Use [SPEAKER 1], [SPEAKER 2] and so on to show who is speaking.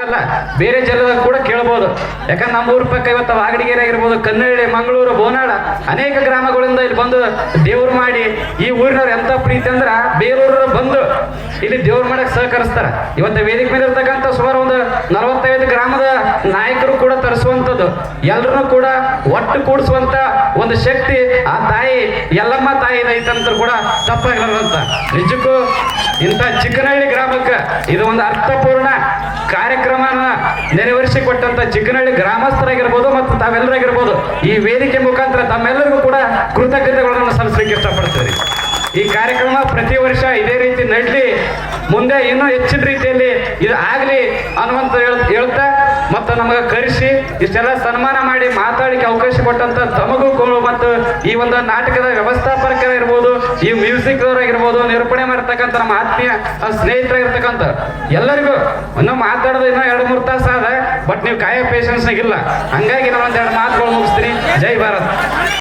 [SPEAKER 1] ಅಲ್ಲ ಬೇರೆ ಜಿಲ್ಲೆದಾಗ ಕೂಡ ಕೇಳ್ಬೋದು. ಯಾಕಂದ್ರೆ ನಮ್ಮ ಊರ ಪಕ್ಕ ಇವತ್ತು ವಾಗಡಿಗೆರೆ ಆಗಿರ್ಬೋದು ಕನ್ನಡಿ ಮಂಗಳೂರು, ಬೋನಾಳ ಅನೇಕ ಗ್ರಾಮಗಳಿಂದ ಇಲ್ಲಿ ಬಂದು ದೇವ್ರು ಮಾಡಿ ಈ ಊರಿನವ್ರು ಎಂತ ಪ್ರೀತಿ ಅಂದ್ರ ಬೇರೂರ ಬಂದು ಇಲ್ಲಿ ದೇವ್ರು ಮಾಡಕ್ ಸಹಕರಿಸ್ತಾರ. ಇವತ್ತು ವೇದಿಕೆ ಮೇಲೆ ಇರ್ತಕ್ಕಂಥ ಸುಮಾರು ಒಂದು ನಲವತ್ತೈದು ಗ್ರಾಮದ ನಾಯಕರು ಕೂಡ ತರಿಸುವಂಥದ್ದು. ಎಲ್ಲರನ್ನೂ ಕೂಡ ಒಟ್ಟು ಕೂಡಿಸುವಂತ ಒಂದು ಶಕ್ತಿ ಆ ತಾಯಿ ಎಲ್ಲಮ್ಮ ತಾಯಿ ಐತಂತ ಕೂಡ ತಪ್ಪಾಗಿರೋದಂತ ನಿಜಕ್ಕೂ ಇಂಥ ಚಿಕ್ಕನಹಳ್ಳಿ ಗ್ರಾಮಕ್ಕೆ ಇದು ಒಂದು ಅರ್ಥಪೂರ್ಣ ಕಾರ್ಯಕ್ರಮನ ನೆರವೇರಿಸಿ ಕೊಟ್ಟಂತ ಚಿಕ್ಕನಹಳ್ಳಿ ಗ್ರಾಮಸ್ಥರಾಗಿರ್ಬೋದು ಮತ್ತು ತಾವೆಲ್ಲರಾಗಿರ್ಬೋದು, ಈ ವೇದಿಕೆ ಮುಖಾಂತರ ತಮ್ಮೆಲ್ಲರಿಗೂ ಕೂಡ ಕೃತಜ್ಞತೆಗಳನ್ನು ಸಲ್ಲಿಸಲಿಕ್ಕೆ ಇಷ್ಟಪಡ್ತೀವಿ. ಈ ಕಾರ್ಯಕ್ರಮ ಪ್ರತಿ ವರ್ಷ ಇದೇ ರೀತಿ ನಡಲಿ, ಮುಂದೆ ಇನ್ನೂ ಹೆಚ್ಚಿನ ರೀತಿಯಲ್ಲಿ ಇದು ಆಗಲಿ ಹೇಳ್ತಾ ಮತ್ತು ನಮಗೆ ಕರೆಸಿ ಇಷ್ಟೆಲ್ಲ ಸನ್ಮಾನ ಮಾಡಿ ಮಾತಾಡಲಿಕ್ಕೆ ಅವಕಾಶ ಕೊಟ್ಟಂತ ತಮಗೂ ಮತ್ತು ಈ ಒಂದು ನಾಟಕದ ವ್ಯವಸ್ಥಾಪಕರಾಗಿರ್ಬೋದು ಈ ಮ್ಯೂಸಿಕ್ ಆಗಿರ್ಬೋದು ನಿರೂಪಣೆ ಮಾಡಿರ್ತಕ್ಕಂಥ ನಮ್ಮ ಆತ್ಮೀಯ ಸ್ನೇಹಿತರ ಸ್ನೇಹಿತರಾಗಿರ್ತಕ್ಕಂಥ ಎಲ್ಲರಿಗೂ ಒಂದು ಮಾತಾಡೋದು ಇನ್ನೂ ಎರಡು ಮೂರು ತಾಸು ಆದ, ಬಟ್ ನೀವು ಕಾಯ ಪೇಷನ್ಸ್ ಇಲ್ಲ ಹಂಗಾಗಿ ನಾನು ಎರಡು ಮಾತುಗಳು ಮುಗಿಸ್ತೀನಿ. ಜೈ ಭಾರತ್.